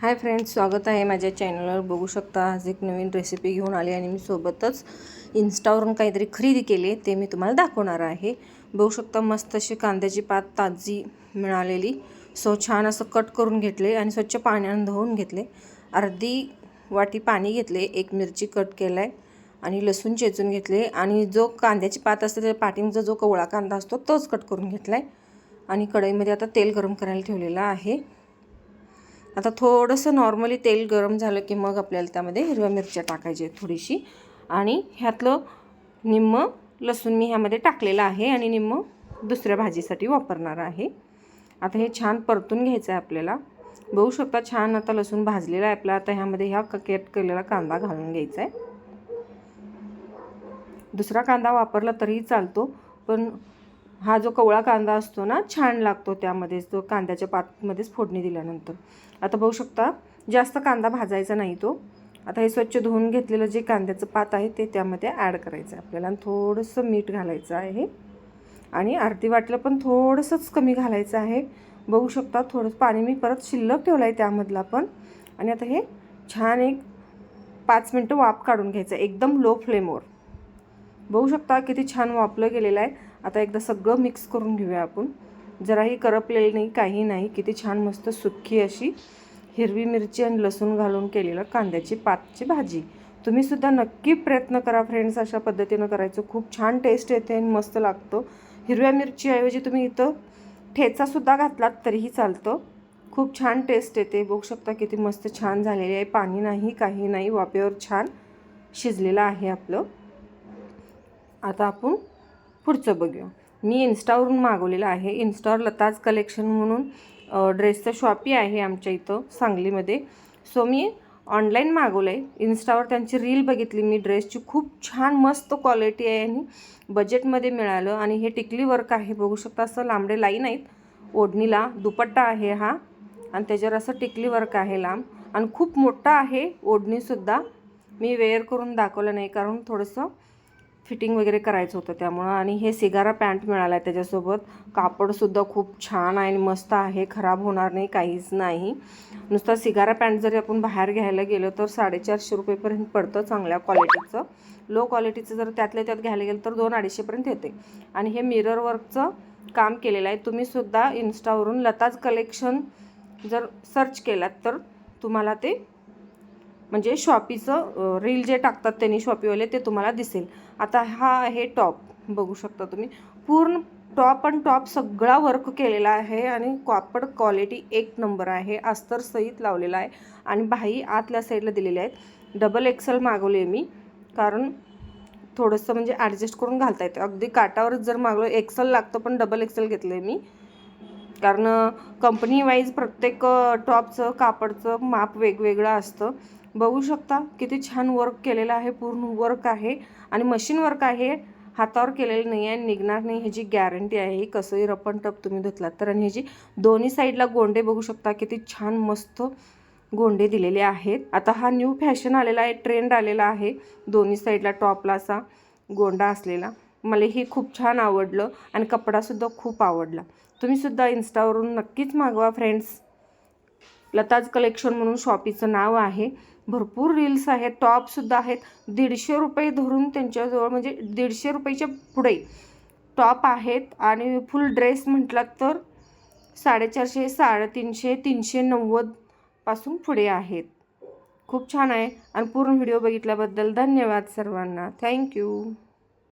Hi friends स्वागत आहे माझ्या चॅनलवर. बघू शकता आज एक नवीन रेसिपी घेऊन आली आणि मी सोबतच इन्स्टावरून काहीतरी खरेदी केले. ते मी तुम्हाला दाखवणार आहे. बघू शकता मस्त अशी कांद्याची पात ताजी मिळालेली. सो छान असं कट करून घेतले आणि स्वच्छ पाण्यानं धुवून घेतले. अर्धी वाटी पाणी घेतले एक मिरची कट केला आहे आणि लसूण चेचून घेतले. आणि जो कांद्याची पात असते त्या पाठींचा जो कवळा कांदा असतो तोच कट करून घेतला आहे आणि कढईमध्ये आता तेल गरम करायला ठेवलेलं आहे. आता थोडंसं नॉर्मली तेल गरम झालं की मग आपल्याला त्यामध्ये हिरव्या मिरच्या टाकायच्या आहेत थोडीशी. आणि ह्यातलं निम्म लसूण मी ह्यामध्ये टाकलेलं आहे आणि निम्म दुसऱ्या भाजीसाठी वापरणार आहे. आता हे छान परतून घ्यायचं आहे आपल्याला. बघू शकता छान आता लसूण भाजलेला आहे आपला. आता ह्यामध्ये ह्या कट केलेला कांदा घालून घ्यायचा आहे. दुसरा कांदा वापरला तरीही चालतो पण हा जो कवळा कांदा असतो ना छान लागतो त्यामध्येच तो कांद्याच्या पातमध्येच फोडणी दिल्यानंतर. आता बघू शकता जास्त कांदा भाजायचा नाही तो. आता हे स्वच्छ धुवून घेतलेलं जे कांद्याचं पात आहे ते त्यामध्ये ॲड करायचं आहे आपल्याला. थोडंसं मीठ घालायचं आहे. आणि अर्धी वाटलं पण थोडंसंच कमी घालायचं आहे. बघू शकता थोडंसं पाणी मी परत शिल्लक ठेवलं आहे त्यामधला पण. आणि आता हे छान एक पाच मिनटं वाफ काढून घ्यायचं एकदम लो फ्लेमवर बघू शकता किती छान वापलं गेलेलं आहे. आता एकदा सगळं मिक्स करून घेऊया आपण. जराही करपलेलं नाही काही नाही. किती छान मस्त सुक्की अशी हिरवी मिरची आणि लसूण घालून केलेलं कांद्याची पातची भाजी. तुम्हीसुद्धा नक्की प्रयत्न करा फ्रेंड्स अशा पद्धतीनं करायचं. खूप छान टेस्ट येते आणि मस्त लागतो. हिरव्या मिरचीऐवजी तुम्ही इथं ठेचासुद्धा घातलात तरीही चालतं. खूप छान टेस्ट येते. बघू शकता किती मस्त छान झालेली आहे. पाणी नाही काही नाही. वाफेवर छान शिजलेलं आहे आपलं. आता आपण पुढचं बघूया. मी इन्स्टावरून मागवलेलं आहे. इन्स्टावर लताज कलेक्शन म्हणून ड्रेसचं शॉपी आहे आमच्या इथं सांगलीमध्ये. सो मी ऑनलाईन मागवलं आहे इन्स्टावर त्यांची रील बघितली मी. ड्रेसची खूप छान मस्त क्वालिटी आहे आणि बजेटमध्ये मिळालं. आणि हे टिकली वर्क आहे. बघू शकता असं लांबडे लाईन आहेत. ओढणीला दुपट्टा आहे हा. आणि त्याच्यावर असं टिकली वर्क आहे लांब. आणि खूप मोठा आहे ओढणीसुद्धा. मी वेअर करून दाखवलं नाही कारण थोडंसं फिटिंग वगैरे करायचं होतं त्यामुळं. आणि हे सिगारा पॅन्ट मिळाला आहे त्याच्यासोबत. कापडसुद्धा खूप छान आहे आणि मस्त आहे. खराब होणार नाही काहीच नाही. नुसतं सिगारा पॅन्ट जरी आपण बाहेर घ्यायला गेलो तर साडेचारशे रुपयेपर्यंत पडतं चांगल्या क्वालिटीचं. लो क्वालिटीचं जर त्यातल्या त्यात घ्यायला गेलं तर दोन अडीचशेपर्यंत येते. आणि हे मिरर वर्कचं काम केलेलं आहे. तुम्हीसुद्धा इन्स्टावरून लताज कलेक्शन जर सर्च केलात तर तुम्हाला ते म्हणजे शॉपीचं रील जे टाकतात त्यांनी शॉपीवाले ते तुम्हाला दिसेल. आता हा आहे टॉप बघू शकता तुम्ही. पूर्ण टॉप आणि टॉप सगळा वर्क केलेला आहे आणि कापड क्वालिटी एक नंबर आहे. अस्तर सहित लावलेला आहे. आणि बाही आतल्या साईडला दिलेल्या आहेत. डबल एक्सल मागवले आहे मी. कारण थोडंसं म्हणजे ॲडजस्ट करून घालता येतं. अगदी काटावरच जर मागवलं एक्सल लागतं पण डबल एक्सल घेतलं आहे मी. कारण कंपनी वाईज प्रत्येक टॉपचं कापडचं माप वेगवेगळं असतं. बघू शकता किती छान वर्क केलेलं आहे पूर्ण वर्क आहे आणि मशीन वर्क आहे हातावर केलेलं नाही आहे निघणार नाही ह्याची गॅरंटी आहे कसंही रपन टप तुम्ही धुतलात तर. आणि ह्याची दोन्ही साईडला गोंडे बघू शकता किती छान मस्त गोंडे दिलेले आहेत. आता हा न्यू फॅशन आलेला आहे ट्रेंड आलेला आहे दोन्ही साईडला टॉपला असा गोंडा असलेला. मला हे खूप छान आवडलं आणि कपडासुद्धा खूप आवडला. तुम्हीसुद्धा इन्स्टावरून नक्कीच मागवा फ्रेंड्स लताज कलेक्शन म्हणून शॉपीचं नाव आहे. भरपूर रील्स आहेत टॉपसुद्धा आहेत. दीडशे रुपये धरून त्यांच्याजवळ म्हणजे दीडशे रुपयेच्या पुढे टॉप आहेत. आणि फुल ड्रेस म्हटलात तर साडेचारशे साडेतीनशे तीनशे नव्वदपासून पुढे आहेत. खूप छान आहे. आणि पूर्ण व्हिडिओ बघितल्याबद्दल धन्यवाद सर्वांना. थँक्यू